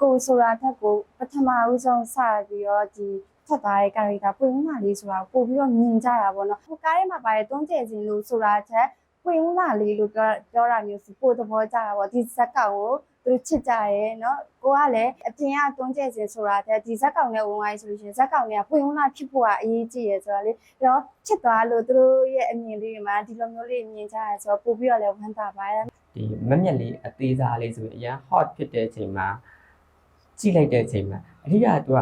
ကိုဆိုတာတက်ကိုပထမဦးဆုံးစပြီးတော့ဒီထွက်သွားတဲ့ character ပွင့်ဦးလာလေးဆိုတာပို့ပြီးတော့မြင်ကြတာပေါ့နော်ဟိုကားထဲမှာပါတဲ့တွန်းကျဲခြင်းလို့ဆိုတာချက်ပွင့်ဦးလာလေးလို့ပြောပြောတာမျိုးစပို့သဘောကျတာပေါ့ဒီဇက်ကောင်ကိုသူတို့ချစ်ကြတယ်နော်ကိုကလည်းအပြင်ကတွန်းကျဲခြင်းဆိုတာတက်ဒီဇက်ကောင်နဲ့ဝင်လာဆိုလို့ရှိရင်ဇက်ကောင်ကပွင့်ဦးလာဖြစ်ဖို့ကအရေးကြီးရယ်ဆိုတာလေဒါတော့ချစ်သွားလို့သူတို့ရဲ့အမြင်လေးတွေမှာဒီလိုမျိုးလေးမြင်ကြရဆိုတော့ပို့ပြီးတော့လည်းဝမ်းသာပါတယ်ဒီမမျက်လေးအသေးစားလေးဆိုရင်အရန် hot ဖြစ်တဲ့အချိန်မှာ ကြည့်လိုက်တဲ့အချိန်မှာအဓိကကသူက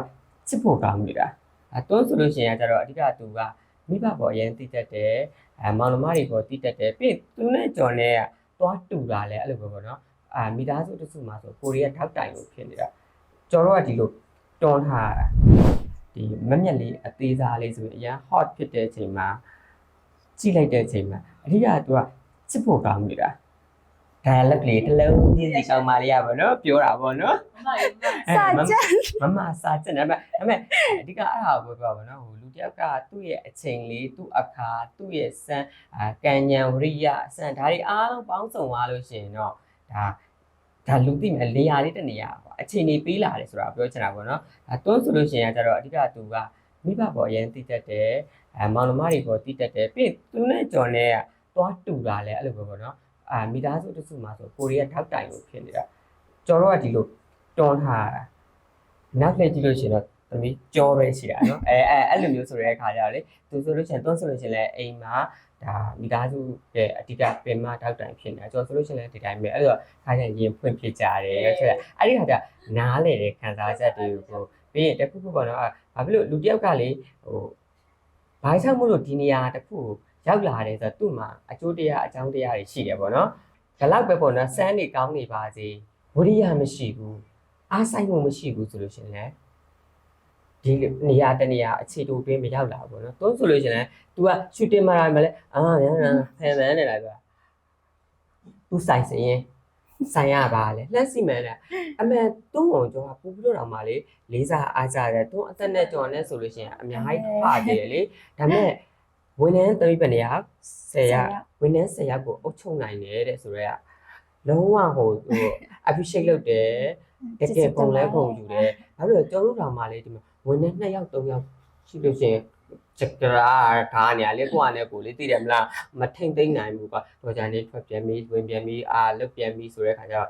ချစ်ဖို့ကောင်းနေတာအဲတွန်းဆိုလို့ရှိရင်ကျတော့အဓိကသူကမိဘပေါ်အရင်တိတတ်တယ်အဲမောင်နှမတွေပေါ်တိတတ်တယ်ပြီးသူနဲ့ကြော်နဲ့ကသွားတူတာလဲအဲ့လိုပဲပေါ့နော်အာမိသားစုတစ်စုမှာဆိုကိုရီးယားထောက်တိုင်လို့ဖြစ်နေတာကျော်တော့ကဒီလိုတွန်းထားတာဒီမက်မြက်လေးအသေးစားလေးဆိုရင်အရင် hot ဖြစ်တဲ့အချိန်မှာကြည့်လိုက်တဲ့အချိန်မှာအဓိကကသူကချစ်ဖို့ကောင်းနေတာ dialect လေးတစ်လုံးချင်းစီကောင်းပါလေရပါတော့ပြောတာပေါ့နော်မမလေးမစာချက်မမစာကျင်တယ်ဒါပေမဲ့အဓိကအဲ့ဒါကိုပြောပါနော်ဟိုလူတစ်ယောက်ကသူ့ရဲ့အချိန်လေးသူ့အခါသူ့ရဲ့စံအာကံဉဏ်ဝရိယစံဒါတွေအားလုံးပေါင်းစုံသွားလို့ရှိရင်တော့ဒါဒါလူသိမယ်နေရာလေးတစ်နေရာပေါ့အချိန်လေးပေးလာတယ်ဆိုတာပြောချင်တာပေါ့နော်ဒါတွန်းဆိုလို့ရှိရင်ကျတော့အဓိကသူကမိဘပေါ်အရင်တိတက်တယ်အဲမောင်နှမတွေပေါ်တိတက်တယ်ပြီးသူနဲ့ကြော်နဲ့ကသွားတူတာလဲအဲ့လိုပဲပေါ့နော် အာမိသားစုတစ်စုမှာဆိုကိုရီးယားထောက်တိုင်လို့ဖြစ်နေတာကျော်တော့ကဒီလိုတွန်းထားတာနောက်လက်ကြည့်လို့ရှိရင်တော့သမီးကြောပဲရှိတာနော်အဲအဲအဲ့လိုမျိုးဆိုတဲ့အခါကျတော့လေသူဆိုလို့ရှိရင်တွန်းဆိုလို့ရှိရင်လည်းအိမ်မှာဒါမိသားစုရဲ့အဓိကပင်မထောက်တိုင်ဖြစ်နေတာကျော်ဆိုလို့ရှိရင်လည်းဒီတိုင်းပဲအဲ့တော့ခါကျရင်ဖွင့်ဖြစ်ကြတယ်ဆိုတော့အဲ့ဒီခါကျနားလေတဲ့ခံစားချက်တွေကိုပြီးရင်တစ်ခုခုပေါ့နော်ဘာဖြစ်လို့လူတစ်ယောက်ကလေဟိုဘာကြောင့်မို့လို့ဒီနေရာတစ်ခုကို ရောက်လာတယ်ဆိုတော့သူ့မှာအကျိုးတရားအကြောင်းတရားတွေရှိတယ်ပေါ့နော်ဒါလောက်ပဲပေါ့နော်စမ်းနေကောင်းနေပါစေဝိရိယမရှိဘူးအားဆိုင်မှုမရှိဘူးဆိုလို့ရှရင်လေဒီနေရာတနေရာအခြေတူတွင်းမရောက်လာဘူးပေါ့နော်တွန်းဆိုလို့ရှရင်လေ तू ကရှူတင်မာတာမလဲအာမြန်မြန်ဖယ်မန်းနေလားသူက तू ဆိုင်စရင်ဆိုင်ရပါလေလှမ်းစီမန်းတယ်အမေတွန်းအောင်ကျော်ကပူပြီးတော့တော့မှလေလေးစားအားကြတယ်တွန်းအသက်နဲ့ကြော်နဲ့ဆိုလို့ရှရင်အများကြီးဖားတယ်လေဒါပေမဲ့ ဝန်ထမ်းသမီးဘယ်နေရာ10ရက်ဝန်ထမ်း10ရက်ကိုအုပ်ချုပ်နိုင်တယ်တဲ့ဆိုတော့လုံးဝဟိုဟို appreciate လုပ်တယ်တကယ်ပုံလဲပုံယူတယ်ဘာလို့လဲကျော်တို့တောင်မှလေဒီမှာဝန်ထမ်း2ယောက်3ယောက်ရှိလို့ရှိရင်ချက်ကြရာခါနေရလေကိုကလည်းကိုလေးသိတယ်မလားမထိမ့်သိမ့်နိုင်ဘူးကွာတော့ဂျန်လေးထွက်ပြန်ပြီးဝင်ပြန်ပြီးအာလွတ်ပြန်ပြီးဆိုတဲ့ခါကျတော့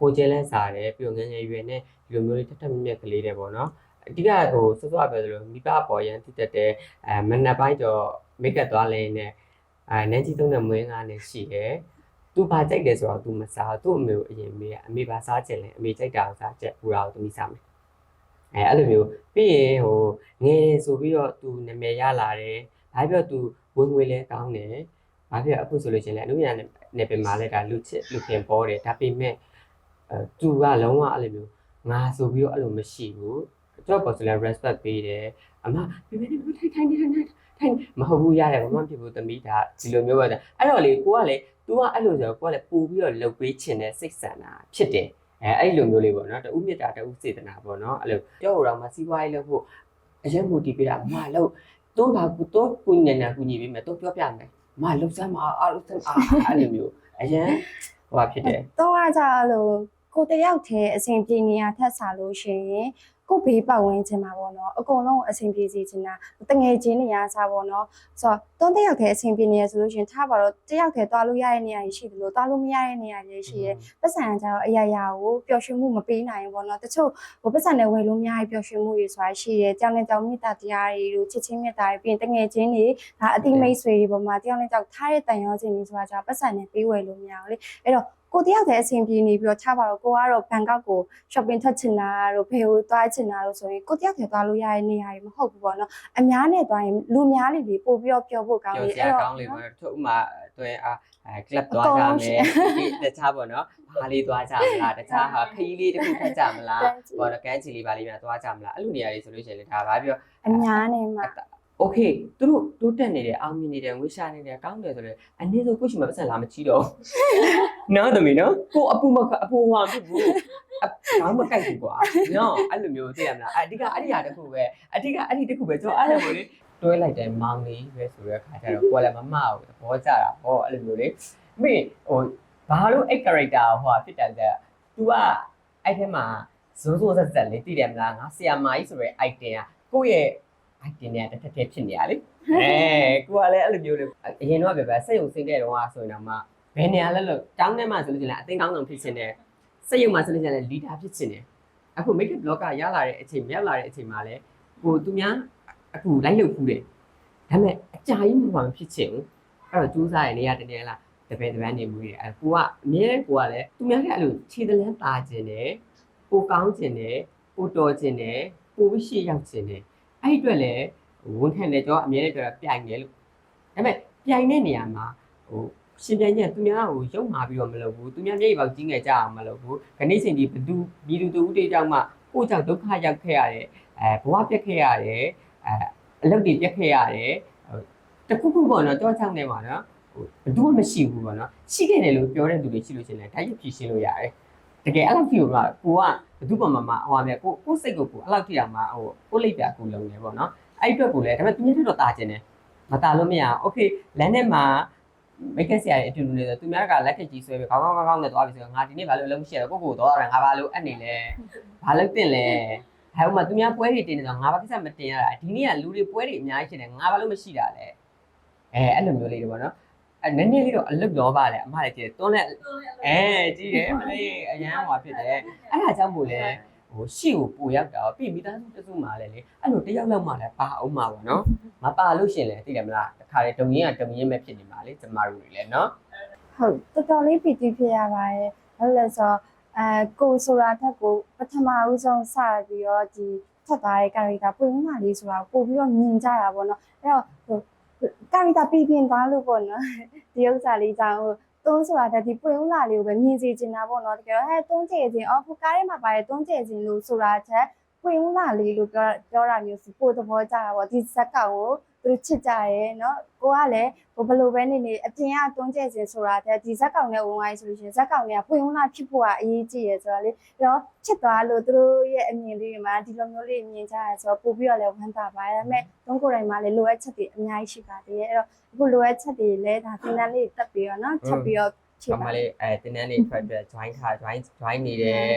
ကိုကျဲလဲစားတယ်ပြီးတော့ငယ်ငယ်ရွယ်နဲ့ဒီလိုမျိုးလေးတက်တက်မြက်မြက်ကလေးတွေပေါ့နော်အဓိကဟိုစောစောပြောသလိုမိဘပေါ်ရန်တိတက်တဲ့အဲမနက်ပိုင်းကျော် မိတ်ကပ်သွားလဲနဲ့အဲနန်းကြီးသုံးတဲ့မွေးငါနဲ့ရှိတယ်သူဘာကြိုက်လဲဆိုတော့သူမစားသူ့အမေကိုအရင်မေးအမေဘာစားချင်လဲအမေကြိုက်တာကိုစားချက်ပူတာကိုသူမိစားမယ်အဲအဲ့လိုမျိုးပြီးရင်ဟိုငယ်ဆိုပြီးတော့သူနာမည်ရလာတယ်ဘာပြောသူဝင်ငွေလဲကောင်းတယ်ဘာဖြစ်အခုဆိုလို့ရှင်လဲအနုညာနယ်ပယ်မှာလဲဒါလူချစ်လူခင်ပေါ်တယ်ဒါပေမဲ့အဲသူကလုံးဝအဲ့လိုမျိုးငါဆိုပြီးတော့အဲ့လိုမရှိဘူးကျွန်တော်ပေါ်ဆိုလဲ respect ပေးတယ်အမပြပြနေပြထိုင်ထိုင်နေထိုင် ထိုင်မဟုတ်ဘူးရတယ်ဘာမှမဖြစ်ဘူးသမီးဒါဒီလိုမျိုးပဲအဲ့တော့လေကိုကလေ तू ကအဲ့လိုဆိုတော့ကိုကလည်းပို့ပြီးတော့လှုပ်ပေးချင်တဲ့စိတ်ဆန္ဒဖြစ်တယ်အဲအဲ့လိုမျိုးလေးပေါ့နော်တူမေတ္တာတူစေတနာပေါ့နော်အဲ့လိုကြောက်တော့မှစီးပွားရေးလုပ်ဖို့အရင်မူတည်ပေးတာမလို့တွန်းပါကူတွန်းကူနေနေကူညီပေးမယ်တွန်းပြောပြမယ်မလှုပ်စမ်းမအားလှုပ်စမ်းအားအဲ့လိုမျိုးအရင်ဟိုပါဖြစ်တယ်တော့ကကြလို့ကိုတယောက်တည်းအဆင်ပြေနေရထက်စားလို့ရှိရင် ကိုဘေးပတ်ဝန်းကျင်မှာပေါ့နော်အကုန်လုံးအဆင်ပြေစေချင်တာတငယ်ချင်းနေရာစားပေါ့နော်ဆိုတော့တွန်းတယောက်တည်းအဆင်ပြေနေရဆိုလို့ရှိရင်ထားပါတော့တယောက်တည်းတွားလို့ရတဲ့နေရာကြီးရှိတယ်လို့တွားလို့မရတဲ့နေရာကြီးရှိရဲပတ်စံကြတော့အရာရာကိုပျော်ရွှင်မှုမပေးနိုင်ဘူးပေါ့နော်တချို့ဟိုပတ်စံနဲ့ဝယ်လို့မရတဲ့ပျော်ရွှင်မှုတွေဆိုတာရှိရဲကြောင်နဲ့ကြောင်မြတ်တာတရားတွေတို့ချစ်ချင်းမြတ်တာတွေပြီးရင်တငယ်ချင်းတွေဒါအတိမိတ်ဆွေတွေပေါ်မှာတယောက်နဲ့ကြောက်ထားတဲ့တန်ရောစင်တွေဆိုတာကြာပတ်စံနဲ့ပေးဝယ်လို့မရဘူးလေအဲ့တော့ ကိုတယောက်တည်းအဆင်ပြေနေပြီးတော့ချပါတော့ကိုကတော့ဘန်ကောက်ကို shopping ထွက်ချင်တာတို့ဖေကိုသွားချင်တာတို့ဆိုရင်ကိုတယောက်တည်းသွားလို့ရတဲ့နေရာတွေမဟုတ်ဘူးပေါ့နော်အများနဲ့သွားရင်လူများလေးတွေပို့ပြီးတော့ပျော်ဖို့ကောင်းကြော်တယ်စရာကောင်းလေးပေါ့သူ့ဥမာတွဲအားအဲ club သွားကြမယ်ဒီတခြားပေါ့နော်ဘာလေးသွားကြမလားတခြားဟာခရီးလေးတစ်ခုထပ်ကြမလားပေါ့နော်ကန်းချီလေးပါလေးများသွားကြမလားအဲ့လိုနေရာတွေဆိုလို့ရှိရင်လည်းဒါဘာပြောအများနဲ့မှ โอเคသူတို့တိုးတက်နေတယ်အောင်မြင်နေတယ်ငွေရှာနေတယ်ကောင်းတယ်ဆိုတော့အနည်းဆုံးကိုရှိမှပတ်စံလာမချီတော့နော်သမီးနော်ကိုအပူမအပူဟွာဖြစ်ဘူးအကောင်းမကိုက်ဘူးကွာနော်အဲ့လိုမျိုးသိရမလားအဓိကအဲ့ဒီဟာတစ်ခုပဲအဓိကအဲ့ဒီတစ်ခုပဲကျွန်တော်အဲ့လိုမျိုးလေတွဲလိုက်တယ်မောင်လေးပဲဆိုတဲ့ခါကျတော့ကိုယ်လည်းမမအောင်သဘောကျတာဟောအဲ့လိုမျိုးလေမိဟိုဘာလို့အဲ့ character ဟိုဟာဖြစ်တယ်လဲ तू ကအဲ့ထဲမှာ ဇိုးဇိုးဆက်ဆက်လေးတည်တယ်မလားငါဆီယာမာကြီးဆိုရဲ item ကကိုယ့်ရဲ့ item နဲ့တစ်ထက်တည်းဖြစ်နေရလေအဲကိုကလည်းအဲ့လိုမျိုးလေအရင်တော့ပဲပဲစိတ်ုံစင်းတဲ့တော့ဆိုရင်တော့မှဘယ်နေရာလဲလို့တောင်းထဲမှာဆိုလို့ရှိရင်အသိကောင်းဆောင်ဖြစ်ခြင်းနဲ့စိတ်ရုံမှာဆိုလို့ရှိရင် leader ဖြစ်ခြင်းနဲ့အခု make up blogger ရလာတဲ့အချိန်မြောက်လာတဲ့အချိန်မှာလဲကိုသူများအခုလိုက်လုပ်ဖူးတယ်ဒါပေမဲ့အကြာကြီးမှမဖြစ်ချင်ဘူးအဲ့တော့စူးစမ်းရနေရတဲ့နေလားတပည့်တပန်းနေမှုတွေအဲကိုကအမြဲကိုကလည်းသူများကအဲ့လိုခြေတလန်းတာခြင်းနဲ့ကိုကောင်းခြင်းနဲ့ကိုတော်ခြင်းနဲ့ကိုဝိရှိရောက်ခြင်းနဲ့ အဲ့ဒီအတွက်လည်းဝန်ခံတယ်ကျွန်တော်အမြဲတမ်းပြောတာပြိုင်တယ်လို့ဒါပေမဲ့ပြိုင်တဲ့နေရာမှာဟိုရှင်ပြိုင်ချက်သူများကိုရုပ်မာပြီးတော့မလုပ်ဘူးသူများမျက်ရည်ပေါက်ကြီးငယ်ကြအောင်မလုပ်ဘူးခဏိစဉ်ဒီဘသူမိသူတူဦးတေးကြောင့်မှကိုယ့်ကြောင့်ဒုက္ခရောက်ခဲ့ရတယ်အဲဘဝပြက်ခဲ့ရတယ်အဲအလုပ်တွေပြက်ခဲ့ရတယ်တခုခုပေါ့နော်တောချောင်းထဲမှာနော်ဟိုဘယ်သူမှမရှိဘူးပေါ့နော်ရှိခဲ့တယ်လို့ပြောတဲ့သူတွေရှိလို့ရှိရင်လည်းတိုက်ရိုက်ဖြေရှင်းလို့ရတယ် တကယ်အဲ့လောက်ကြီးကကိုကဘယ်သူမှမမဟိုပါမယ်ကိုကိုစိတ်ကိုကိုအဲ့လောက်ကြီးအောင်မဟိုကိုလိပ်ပြကိုလုံးနေပေါ့နော်အဲ့အတွက်ကိုလည်းဒါပေမဲ့သူများတို့တာကျင်တယ်မတာလို့မရအောင်โอเคလမ်းထဲမှာမိတ်ကက်ဆရာရဲ့အတူတူနေဆိုသူများကလက်ခက်ကြီးဆွဲပြီးကောင်းကောင်းကောင်းကောင်းနဲ့သွားပြီဆိုတော့ငါဒီနေ့ဘာလို့အလုံးမရှိရတော့ကိုကိုတော့ငါဘာလို့အပ်နေလဲဘာလို့တင်လဲဟဲ့ဥမာသူများပွဲတွေတင်နေတော့ငါဘာကိစ္စမတင်ရတာဒီနေ့ကလူတွေပွဲတွေအများကြီးရှင်တယ်ငါဘာလို့မရှိတာလဲအဲအဲ့လိုမျိုးလေးတွေပေါ့နော် အဲနည်းနည်းလေးတော့အလုတ်တော့ပါလေအမလည်းကြည့်တယ်တွန်းလက်အဲကြည့်တယ်မလေးအရန်ဟွာဖြစ်တယ်အဲ့ဒါကြောင့်မို့လဲဟိုရှေ့ကိုပူရောက်တာပြီးမိသားစုတစုမှလည်းလေအဲ့လိုတယောက်လောက်မှလည်းပါအောင်မှာပေါ့နော်မပါလို့ရှင်လေသိတယ်မလားတခါလေတုံရင်ကတုံရင်ပဲဖြစ်နေပါလေကျမတို့တွေလည်းနော်ဟုတ်တော်တော်လေးပီတိဖြစ်ရပါတယ်ဟုတ်လဲဆိုတော့အဲကိုဆိုတာထက်ကိုပထမဦးဆုံးစပြီးတော့ဒီထက်သွားတဲ့ character ပွင့်ဦးမလေးဆိုတာပို့ပြီးတော့မြင်ကြတာပေါ့နော်အဲ့တော့ ဟို character ပြပြင်သွားလို့ပေါ့နော်ဒီဥစ္စာလေးကြောင့်ဟိုတုံးဆိုတာတက်ဒီပွင့်ဦးလာလေးကိုပဲမြင်စီချင်တာပေါ့နော်တကယ်တော့ဟဲ့တုံးကျဲခြင်းအော်ဖူကားထဲမှာပါတယ်တုံးကျဲခြင်းလို့ဆိုတာချက်ပွင့်ဦးလာလေးလို့ပြောပြောတာမျိုးစပို့သဘောကျတာပေါ့ဒီဇက်ကောင်ကို သူတို့ချစ်ကြရဲเนาะကိုကလည်းဟိုဘယ်လိုပဲနေနေအပြင်ကတွန်းကျဲစေဆိုတာတဲ့ဒီဇက်ကောင်နဲ့ဝင်သွားဆိုလို့ရှိရင်ဇက်ကောင်တွေကပွင့်ဦးလာဖြစ်ဖို့ကအရေးကြီးရယ်ဆိုတော့လေပြီးတော့ချစ်သွားလို့သူတို့ရဲ့အမြင်လေးတွေမှာဒီလိုမျိုးလေးမြင်ကြရဆိုတော့ပို့ပြီးတော့လည်းဝမ်းသာပါတယ်ဒါပေမဲ့တုံးကိုယ်တိုင်မှာလည်းလိုအပ်ချက်တွေအများကြီးရှိပါသေးတယ်အဲ့တော့အခုလိုအပ်ချက်တွေလည်းဒါသင်တန်းလေးတက်ပြီးတော့เนาะချက်ပြီးတော့ဖြည့် ဘာ ပါ မှလေအဲတင်းတန်းနေထွက်ထွက် join ထား join join နေတယ်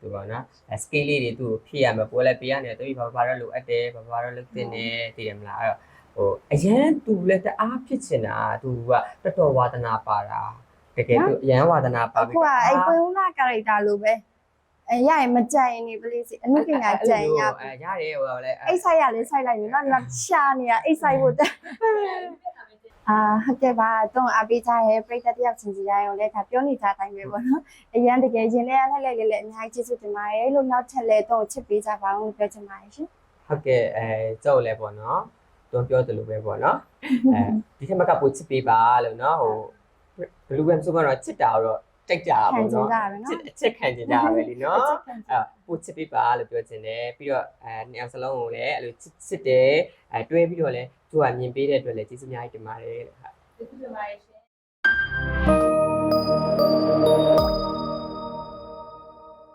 သူပေါ့နော်အဲ scale လေးတွေသူ့ကိုဖြည့်ရမှာပို့လဲပေးရနေတယ်သူဘာဘာတော့လိုအပ်တယ်ဘာဘာတော့လုပ်တင်နေသိတယ်မလားအဲ့တော့ ဟိုအရန်သူလည်းတအားဖြစ်ချင်တာသူကတော်တော်ဝါသနာပါတာတကယ်သူအရန်ဝါသနာပါအခုကအဲ့ပွင့်ဦးလာ character လိုပဲအဲရရင်မကြိုက်ရင်နေပလေးစီအမှုပညာကြံရအဲရတယ်ဟိုလည်းအိတ်ဆိုင်ရလေးဆိုင်လိုက်ပြီနော်လက်ရှာနေတာအိတ်ဆိုင်ဖို့တက်အာဟုတ်ကဲ့ပါတော့အပေးကြရဲပြိတ္တတယောက်ချင်းစီတိုင်းကိုလည်းဒါပြောနေကြတိုင်းပဲပေါ့နော်အရန်တကယ်ရင်လည်းလှည့်လှည့်လေးလေးအများကြီးကျေးဇူးတင်ပါတယ်လို့နောက်ထပ်လည်းတော့ချစ်ပေးကြပါအောင်လို့ပြောချင်ပါတယ်ရှင်ဟုတ်ကဲ့အဲကြောက်လဲပေါ့နော် သူပြောတယ်လို့ပဲပေါ့နော်အဲဒီထက်မကပိုချစ်ပေးပါလို့နော်ဟိုဘလူးဘမ်ဆိုတော့ချစ်တာတော့တိတ်ကြတာခံပေါ့ကျင်နော်ကြရမယ်ချစ်နော်အချစ်ခံကြကြပဲလीနော်အဲပိုချစ်ပေးပါလို့ပြောချင်တယ်ပြီးတော့အဲနှစ်ယောက်စလုံးကိုလည်းအဲ့လိုချစ်ချစ်တယ်အဲတွဲပြီးတော့လည်းသူကမြင်ပေးတဲ့အတွက်လည်းကျေးဇူးအများကြီးတင်ပါတယ်လို့ဟာကျေးဇူးတင်ပါတယ်ရှင်